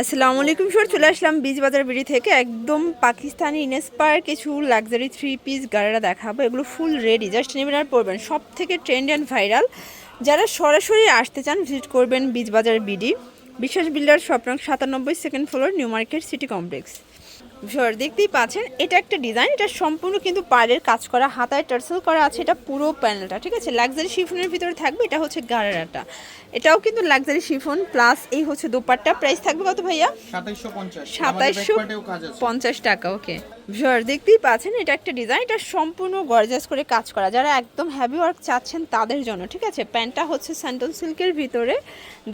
আসসালামু আলাইকুম স্যার চলে আসলাম বীজ বাজার বিড়ি থেকে। একদম পাকিস্তানি ইনস্পায়ার কিছু লাক্সারি থ্রি পিস গাড়িরা দেখাবো। এগুলো ফুল রেডি জাস্ট নেবেন আর পরবেন। সব থেকে ট্রেন্ড অ্যান্ড ভাইরাল যারা সরাসরি আসতে চান ভিজিট করবেন বীজ বাজার বিডি। বিশ্বাস বিল্ডার স্বপ্ন সাতানব্বই second floor new market city complex viewer দেখতেই পাচ্ছেন এটা একটা ডিজাইন এটা সম্পূর্ণ কিন্তু পাড়ের কাজ করা হাতায় টার্সেল করা আছে এটা পুরো প্যানেলটা ঠিক আছে? লাক্সারি শিফনের ভিতরে থাকবে এটা হচ্ছে গারারাটা এটাও কিন্তু লাক্সারি শিফন প্লাস এই হচ্ছে দোপাট্টা প্রাইস থাকবে কত ভাইয়া? সাতাইশশো পঞ্চাশ। সাতাইশশো পঞ্চাশ টাকা ওকে ভিউয়ার দেখতেই পাচ্ছেন এটা একটা ডিজাইন এটা সম্পূর্ণ গর্জাস করে কাজ করা। যারা একদম হ্যাভি ওয়ার্ক চাচ্ছেন তাদের জন্য ঠিক আছে? প্যান্টটা হচ্ছে স্যান্ডল সিল্কের ভিতরে।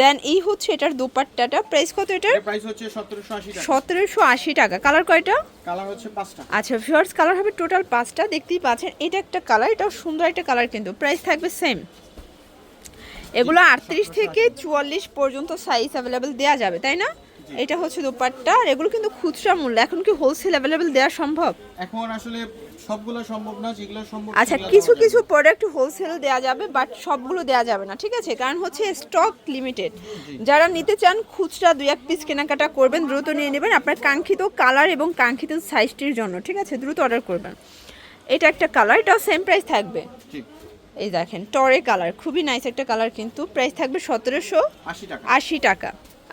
দেন এই হচ্ছে এটার দোপাট্টাটা। প্রাইস কত এটার? এর প্রাইস হচ্ছে সতেরোশো আশি টাকা। সতেরোশো আশি টাকা। কালার কয়টা? কালার হচ্ছে পাঁচটা। আচ্ছা ভিউয়ার্স কালার হবে টোটাল পাঁচটা। দেখতেই পাচ্ছেন এটা একটা কালার এটাও সুন্দর একটা কালার কিন্তু। প্রাইস থাকবে সেম এগুলো আটত্রিশ থেকে চুয়াল্লিশ পর্যন্ত সাইজ অ্যাভেলেবেল দেওয়া যাবে তাই না? এটা হচ্ছে দোপাট্টা আর এগুলো কিন্তু খুচরা মূল্য। এখন কি হোলসেল অ্যাভেলেবেল দেওয়া সম্ভব? এখন আসলে সবগুলো সম্ভব না যেগুলো সম্ভব আচ্ছা কিছু কিছু প্রোডাক্ট হোলসেল দেওয়া যাবে বাট সবগুলো দেওয়া যাবে না ঠিক আছে? কারণ হচ্ছে স্টক লিমিটেড যারা নিতে চান খুচরা দুই এক পিস কেনাকাটা করবেন দ্রুত নিয়ে নেবেন আপনার কাঙ্ক্ষিত কালার এবং কাঙ্ক্ষিত সাইজটির জন্য ঠিক আছে? দ্রুত অর্ডার করবেন। এটা একটা কালার এটাও সেম প্রাইস থাকবে। এই দেখেন টরে কালার খুবই নাইস একটা কালার কিন্তু। প্রাইস থাকবে সতেরোশো আশি টাকা।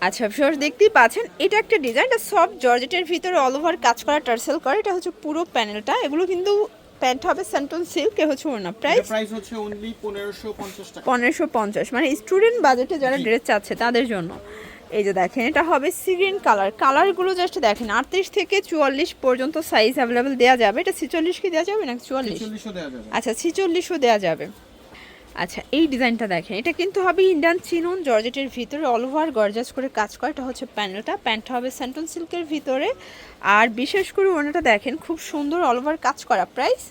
আচ্ছা ভিউয়ার্স দেখতেই পাচ্ছেন এটা একটা ডিজাইন এটা সব জর্জেটের ভিতরে অল ওভার কাজ করা টার্সেল করা এটা হচ্ছে পুরো প্যানেলটা এগুলো কিন্তু প্যান্ট হবে স্যান্টন সিল্ক এ হচ্ছে ওনা প্রাইস প্রাইস হচ্ছে অনলি পনেরোশো পঞ্চাশ টাকা। পনেরোশো পঞ্চাশ। মানে স্টুডেন্ট বাজেটে যারা ড্রেস চাচ্ছে তাদের জন্য। এই যে দেখেন এটা হবে সিগ্রিন কালার কালারগুলো জাস্ট দেখেন আটত্রিশ থেকে চুয়াল্লিশ পর্যন্ত সাইজ অ্যাভেলেবেল দেওয়া যাবে। এটা ছিচল্লিশ কি দেওয়া যাবে না চুয়াল্লিশ? আচ্ছা ছিচল্লিশও দেওয়া যাবে। আচ্ছা এই ডিজাইনটা দেখেন। এটা কিন্তু হবে ইন্ডিয়ান চিনুন জর্জেটের ভিতরে অল ওভার গর্জাস করে কাজ করা। এটা হচ্ছে প্যানেলটা প্যান্টটা হবে সেন্টন সিল্কের ভিতরে। আর বিশেষ করে ওনাটা দেখেন খুব সুন্দর অল ওভার কাজ করা প্রাইস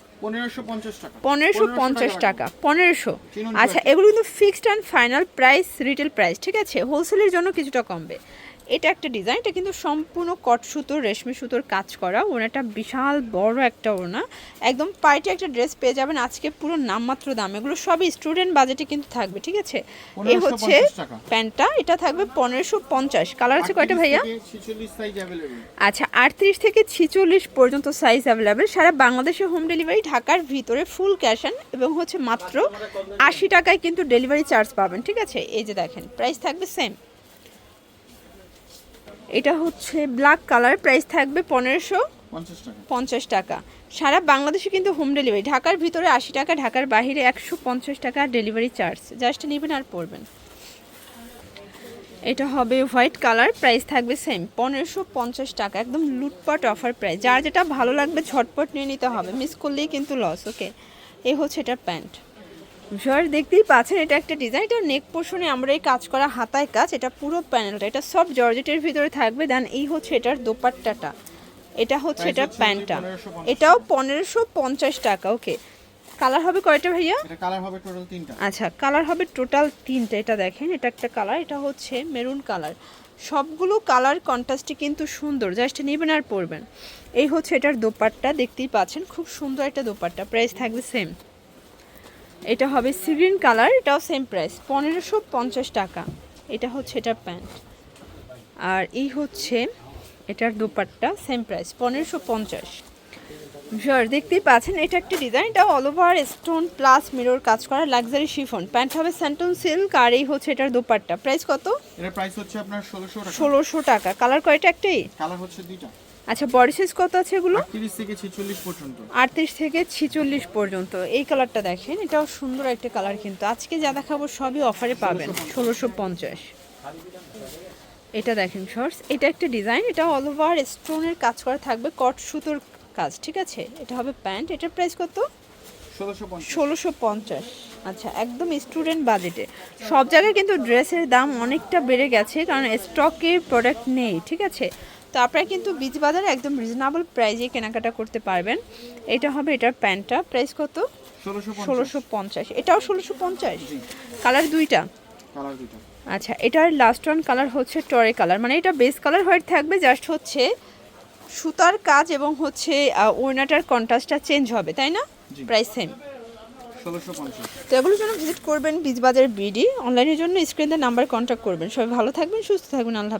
পনেরোশো পঞ্চাশ টাকা। পনেরোশো আচ্ছা এগুলো কিন্তু fixed and final price retail price ঠিক আছে? হোলসেলের জন্য কিছুটা কমবে। এটা একটা ডিজাইন এটা কিন্তু সম্পূর্ণ কট সুতোর রেশমি সুতোর কাজ করা। ওনাটা বিশাল বড় একটা ওনা একদম পার্টি একটা ড্রেস পেয়ে যাবেন। আজকে পুরো নামমাত্র দাম। এগুলো সবই স্টুডেন্ট বাজেটে কিন্তু থাকবে ঠিক আছে? এই হচ্ছে প্যান্টটা। এটা থাকবে পনেরোশো পঞ্চাশ। কালার আছে কয়টা ভাইয়া? আচ্ছা আটত্রিশ থেকে ছিচল্লিশ পর্যন্ত সাইজ অ্যাভেলেবেল সারা বাংলাদেশে হোম ডেলিভারি ঢাকার ভিতরে ফুল ক্যাশ অন এবং হচ্ছে মাত্র আশি টাকায় কিন্তু ডেলিভারি চার্জ পাবেন ঠিক আছে? এই যে দেখেন প্রাইস থাকবে সেম এটা হচ্ছে ব্ল্যাক কালার প্রাইস থাকবে পনেরোশো পঞ্চাশ টাকা। সারা বাংলাদেশে কিন্তু হোম ডেলিভারি ঢাকার ভিতরে আশি টাকা ঢাকার বাইরে একশো পঞ্চাশ টাকা ডেলিভারি চার্জ জাস্ট নেবেন আর পড়বেন এটা হবে হোয়াইট কালার প্রাইস থাকবে সেম পনেরোশো পঞ্চাশ টাকা একদম লুটপাট অফার প্রাইস যার যেটা ভালো লাগবে ঝটপট নিয়ে নিতে হবে মিস করলেই কিন্তু লস ওকে এই হচ্ছে এটা প্যান্ট। ভিউয়ার দেখতেই পাচ্ছেন এটা একটা ডিজাইন এটা নেক পোর্শনে আমরা এই কাজ করা হাতায় কাজ এটা পুরো প্যানেলটা এটা সব জর্জেটের ভিতরে থাকবে দেন এই হচ্ছে এটার দোপাট্টাটা এটা হচ্ছে এটা প্যান্টটা এটাও পনেরোশো পঞ্চাশ টাকা ওকে কালার হবে কয়টা ভাইয়া? কালার হবে টোটাল তিনটা। আচ্ছা কালার হবে টোটাল তিনটে এটা দেখেন এটা একটা কালার এটা হচ্ছে মেরুন কালার সবগুলো কালার কন্ট্রাস্টে কিন্তু সুন্দর জাস্ট নেবেন আর পরবেন। এই হচ্ছে এটার দোপাট্টা দেখতেই পাচ্ছেন খুব সুন্দর একটা দোপাট্টা প্রাইস থাকবে সেম এটা হবে সিগ্রিন কালার এটাও সেম প্রাইস পনেরোশো পঞ্চাশ টাকা। এটা হচ্ছে এটার প্যান্ট আর এই হচ্ছে এটার দোপাট্টা সেম প্রাইস পনেরোশো পঞ্চাশ। ভিউয়ার দেখতেই পাচ্ছেন এটা একটা ডিজাইন এটা all over stone plus mirror কাজ করা লাক্সারি শিফন প্যান্ট হবে স্যান্টন সিল্ক আর এই হচ্ছে এটার দোপাট্টা। প্রাইস কত? এর প্রাইস হচ্ছে আপনার ষোলোশো টাকা। ষোলোশো টাকা। কালার কয়টা একটাই? কালার হচ্ছে দুইটা। আচ্ছা বডি সাইজ কত আছে এগুলো? তিরিশ থেকে ছিচল্লিশ পর্যন্ত। আটত্রিশ থেকে ছিচল্লিশ পর্যন্ত। এই কালারটা দেখেন এটাও সুন্দর একটা কালার কিন্তু। আজকে যা দেখাবো সবই অফারে পাবেন। ষোলোশো পঞ্চাশ। এটা দেখেন শর্টস এটা একটা ডিজাইন এটা অল ওভার স্টোনের কাজ করা থাকবে কট সুতোর কাজ ঠিক আছে? এটা হবে প্যান্ট এটার প্রাইস কত? ষোলোশো পঞ্চাশ। আচ্ছা একদম স্টুডেন্ট বাজেটে সব জায়গায় কিন্তু ড্রেসের দাম অনেকটা বেড়ে গেছে কারণ স্টকে প্রোডাক্ট নেই ঠিক আছে? তো আপনারা কিন্তু বীজ বাজারে একদম রিজনেবল প্রাইজে কেনাকাটা করতে পারবেন। এটা হবে এটার প্যান্টটা। প্রাইস কত? ষোলোশো পঞ্চাশ। এটাও ষোলোশো পঞ্চাশ? কালার দুইটা? কালার দুইটা। আচ্ছা এটার লাস্ট ওয়ান কালার হচ্ছে টরে কালার মানে এটা বেস কালার হোয়াইট থাকবে জাস্ট হচ্ছে সুতার কাজ এবং হচ্ছে ওড়নাটার কন্ট্রাস্টটা চেঞ্জ হবে তাই না? প্রাইস সেম তো এগুলোর জন্য ভিজিট করবেন বীজবাজার বিডি অনলাইনের জন্য স্ক্রিনের নাম্বার কন্ট্যাক্ট করবেন। সবাই ভালো থাকবেন সুস্থ থাকবেন। আল্লাহ